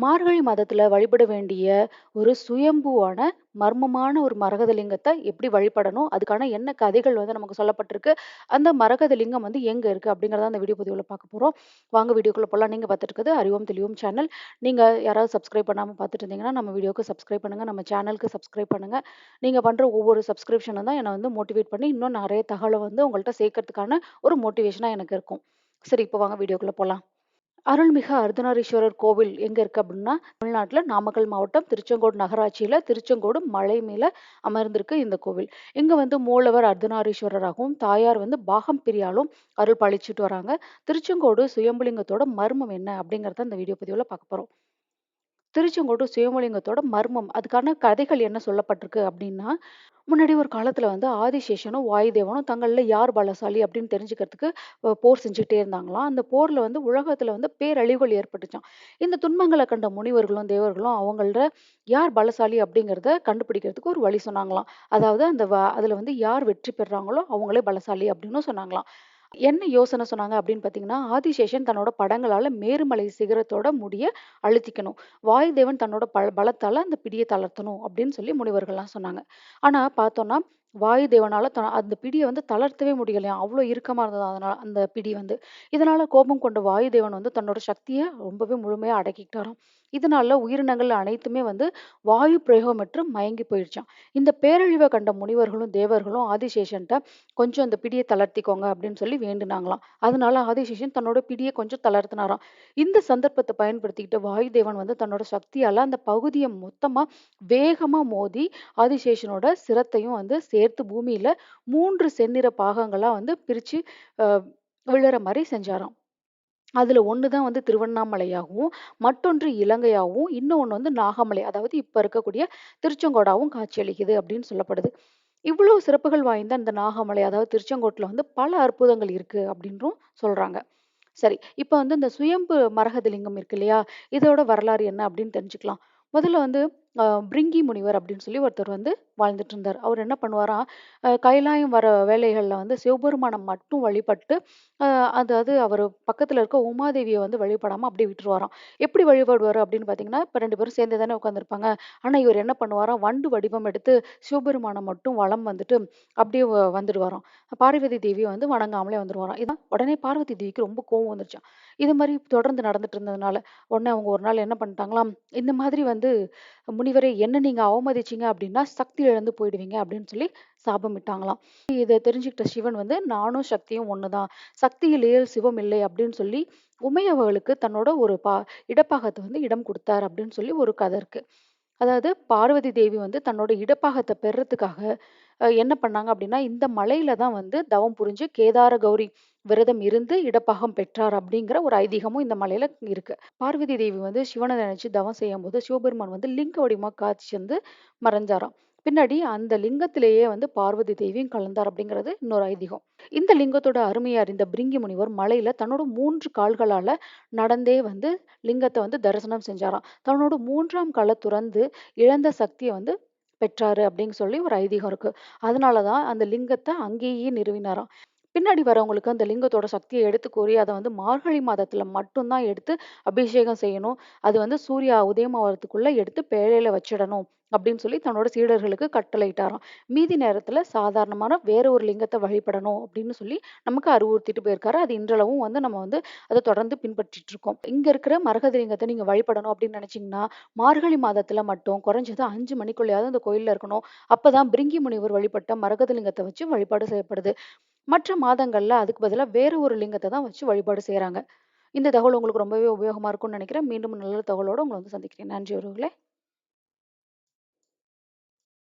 மார்கழி மாதத்துல வழிபட வேண்டிய ஒரு சுயம்புவான, மர்மமான ஒரு மரகதலிங்கத்தை எப்படி வழிபடணும்? அதுக்கான என்ன கதைகள் வந்து நமக்கு சொல்லப்பட்டிருக்கு? அந்த மரகதலிங்கம் வந்து எங்க இருக்கு? அப்படிங்கிறத அந்த வீடியோ பதிவுல பார்க்க போறோம். வாங்க வீடியோக்குள்ள போலாம். நீங்க பார்த்துட்டு அறிவோம் தெளிவோம் சேனல். நீங்க யாராவது சப்ஸ்கிரைப் பண்ணாம பார்த்துட்டு இருந்தீங்கன்னா, நம்ம வீடியோக்கு சப்ஸ்கிரைப் பண்ணுங்க. நம்ம சேனலுக்கு சப்ஸ்கிரைப் பண்ணுங்க. நீங்க பண்ற ஒவ்வொரு சப்ஸ்கிரிப்ஷனும் தான் என்ன வந்து மோட்டிவேட் பண்ணி, இன்னும் நிறைய தகவலை வந்து உங்கள்கிட்ட சேர்க்கறதுக்கான ஒரு மோட்டிவேஷனா எனக்கு இருக்கும். சரி, இப்போ வாங்க வீடியோக்குள்ள போலாம். அருள்மிகு அர்த்தநாரீஸ்வரர் கோவில் எங்க இருக்கு அப்படின்னா, தமிழ்நாட்டில் நாமக்கல் மாவட்டம் திருச்செங்கோடு நகராட்சியில திருச்செங்கோடு மலை மேல அமர்ந்திருக்கு இந்த கோவில். இங்க வந்து மூலவர் அர்த்தநாரீஸ்வரராகவும், தாயார் வந்து பாகம் பிரியாலும் அருள் பழிச்சிட்டு வராங்க. திருச்செங்கோடு சுயம்புலிங்கத்தோட மர்மம் என்ன? அப்படிங்கிறத இந்த வீடியோ பதிவுல பார்க்க போறோம். திருச்செங்கோட்டு சுயம்புலிங்கத்தோட மர்மம், அதுக்கான கதைகள் என்ன சொல்லப்பட்டிருக்கு அப்படின்னா, முன்னாடி ஒரு காலத்துல வந்து ஆதிசேஷனும், வாயுதேவனும் தங்கள்ல யார் பலசாலி அப்படின்னு தெரிஞ்சுக்கிறதுக்கு போர் செஞ்சுட்டே இருந்தாங்களாம். அந்த போர்ல வந்து உலகத்துல வந்து பேரழிவுகள் ஏற்பட்டுச்சான் இந்த துன்பங்களை கண்ட முனிவர்களும், தேவர்களும் அவங்கள்ட யார் பலசாலி அப்படிங்கிறத கண்டுபிடிக்கிறதுக்கு ஒரு வழி சொன்னாங்களாம். அதாவது அந்த வ அதுல வந்து யார் வெற்றி பெறாங்களோ அவங்களே பலசாலி அப்படின்னு சொன்னாங்களாம். என்ன யோசனை சொன்னாங்க அப்படின்னு பார்த்தீங்கன்னா, ஆதிசேஷன் தன்னோட படங்களால மேருமலை சிகரத்தோட முடிய அழுத்திக்கணும். வாயுதேவன் தன்னோட ப பலத்தால அந்த பிடியை தளர்த்தணும் அப்படின்னு சொல்லி முனிவர்கள்லாம் சொன்னாங்க. ஆனா வாயு வாயுதேவனால த அந்த பிடியை வந்து தளர்த்தவே முடியலையாம். அவ்வளோ இறுக்கமாக இருந்தது அதனால் அந்த பிடி வந்து. இதனால கோபம் கொண்ட வாயுதேவன் வந்து தன்னோட சக்தியை ரொம்பவே முழுமையாக அடக்கிக்கிட்டாராம். இதனால உயிரினங்கள் அனைத்துமே வந்து வாயு பிரயோகமற்று மயங்கி போயிடுச்சாம். இந்த பேரழிவை கண்ட முனிவர்களும், தேவர்களும் ஆதிசேஷன்ட்ட கொஞ்சம் அந்த பிடியை தளர்த்திக்கோங்க அப்படின்னு சொல்லி வேண்டுனாங்களாம். அதனால ஆதிசேஷன் தன்னோட பிடியை கொஞ்சம் தளர்த்தினாராம். இந்த சந்தர்ப்பத்தை பயன்படுத்திக்கிட்டு வாயுதேவன் வந்து தன்னோட சக்தியால அந்த பகுதியை மொத்தமா வேகமா மோதி ஆதிசேஷனோட சிரத்தையும் வந்து சேர்த்து பூமியில மூன்று செந்நிற பாகங்களா வந்து பிரிச்சு விழுற மாதிரி செஞ்சாராம். அதுல ஒண்ணு தான் வந்து திருவண்ணாமலையாகவும், மற்றொன்று இலங்கையாகவும் இன்னொன்று வந்து நாகமலை அதாவது இப்ப இருக்கக்கூடிய திருச்செங்கோடாவும் காட்சியளிக்குது அப்படின்னு சொல்லப்படுது. இவ்ளோ சிறப்புகள் வாய்ந்த இந்த நாகமலை அதாவது திருச்செங்கோட்டில் வந்து பல அற்புதங்கள் இருக்கு அப்படின்றும் சொல்றாங்க. சரி, இப்ப வந்து இந்த சுயம்பு மரகதலிங்கம் இருக்கு இல்லையா? இதோட வரலாறு என்ன அப்படின்னு தெரிஞ்சுக்கலாம். முதல்ல வந்து அ பிரிங்கி முனிவர் அப்படின்னு சொல்லி ஒருத்தர் வந்து வாழ்ந்துட்டு இருந்தார். அவர் என்ன பண்ணுவாராம், அ கைலாயம் வர வேலைகளில் வந்து சிவபெருமானம் மட்டும் வழிபட்டு, அஹ் அதாவது அவர் பக்கத்துல இருக்க உமாதேவியை வந்து வழிபடாம அப்படியே விட்டுருவாராம். எப்படி வழிபடுவார் அப்படின்னு பார்த்தீங்கன்னா, இப்ப ரெண்டு பேரும் சேர்ந்து தானே உட்காந்துருப்பாங்க. ஆனால் இவர் என்ன பண்ணுவாராம், வண்டு வடிவம் எடுத்து சிவபெருமானம் மட்டும் வளம் வந்துட்டு அப்படியே வ வந்துடுவாராம். பார்வதி தேவிய வந்து வணங்காமலே வந்துருவாராம். இதான் உடனே பார்வதி தேவிக்கு ரொம்ப கோவம் வந்துருச்சாம். இது மாதிரி தொடர்ந்து நடந்துட்டு இருந்ததுனால, உடனே அவங்க ஒரு நாள் என்ன பண்ணிட்டாங்களாம், இந்த மாதிரி வந்து முனிவரை என்ன நீங்க அவமதிச்சீங்க அப்படின்னா சக்தி இழந்து போயிடுவீங்க அப்படின்னு சொல்லி சாபமிட்டாங்களாம். இதை தெரிஞ்சுக்கிட்ட சிவன் வந்து நானும் சக்தியும் ஒண்ணுதான். சக்தியிலேயே சிவம் இல்லை அப்படின்னு சொல்லி உமையவர்களுக்கு தன்னோட ஒரு பா இடப்பாகத்தை வந்து இடம் கொடுத்தார் அப்படின்னு சொல்லி ஒரு கதை இருக்கு. அதாவது பார்வதி தேவி வந்து தன்னோட இடப்பாகத்தை பெறுறதுக்காக என்ன பண்ணாங்க அப்படின்னா, இந்த மலையில தான் வந்து தவம் புரிஞ்சு கேதார கௌரி விரதம் இருந்து இடப்பாகம் பெற்றார் அப்படிங்கிற ஒரு ஐதீகமும் இந்த மலையில இருக்கு. பார்வதி தேவி வந்து சிவனை நினைச்சு தவம் செய்யும் போது சிவபெருமான் வந்து லிங்க வடிவமா காட்சி வந்து மறைஞ்சாராம். பின்னாடி அந்த லிங்கத்திலேயே வந்து பார்வதி தேவியும் கலந்தார் அப்படிங்கிறது இன்னொரு ஐதீகம். இந்த லிங்கத்தோட அருமையை அறிந்த பிரிங்கி முனிவர் மலையில தன்னோட மூன்று கால்களால நடந்தே வந்து லிங்கத்தை வந்து தரிசனம் செஞ்சாராம். தன்னோட மூன்றாம் கால துறந்து இழந்த சக்தியை வந்து பெற்றாரு அப்படின்னு சொல்லி ஒரு ஐதீகம் இருக்கு. அதனாலதான் அந்த லிங்கத்தை அங்கேயே நிறுவினாராம். பின்னாடி வரவங்களுக்கு அந்த லிங்கத்தோட சக்தியை எடுத்து கூறி, அதை வந்து மார்கழி மாதத்துல மட்டும்தான் எடுத்து அபிஷேகம் செய்யணும். அது வந்து சூர்யா உதயமாவதுக்குள்ள எடுத்து பேழையில வச்சிடணும் அப்படின்னு சொல்லி தன்னோட சீடர்களுக்கு கட்டளையிட்டாராம். மீதி நேரத்துல சாதாரணமான வேற ஒரு லிங்கத்தை வழிபடணும் அப்படின்னு சொல்லி நமக்கு அறிவுறுத்திட்டு போயிருக்காரு. அது இன்றளவும் வந்து நம்ம வந்து அதை தொடர்ந்து பின்பற்றிட்டு இருக்கோம். இங்க இருக்கிற மரகத லிங்கத்தை நீங்க வழிபடணும் அப்படின்னு நினைச்சீங்கன்னா, மார்கழி மாதத்துல மட்டும் குறைஞ்சது அஞ்சு மணிக்குள்ளேயாவது அந்த கோயில்ல இருக்கணும். அப்பதான் பிரிங்கி முனிவர் வழிபட்ட மரகத லிங்கத்தை வச்சு வழிபாடு செய்யப்படுது. மற்ற மாதங்கள்ல அதுக்கு பதிலா வேறு ஒரு லிங்கத்த தான் வச்சு வழிபாடு செய்றாங்க. இந்த தகவல் உங்களுக்கு ரொம்பவே உபயோகமா இருக்கும்னு நினைக்கிறேன். மீண்டும் நல்ல தகவலோட உங்கள வந்து சந்திக்கிறேன். நன்றி உறவுகளே!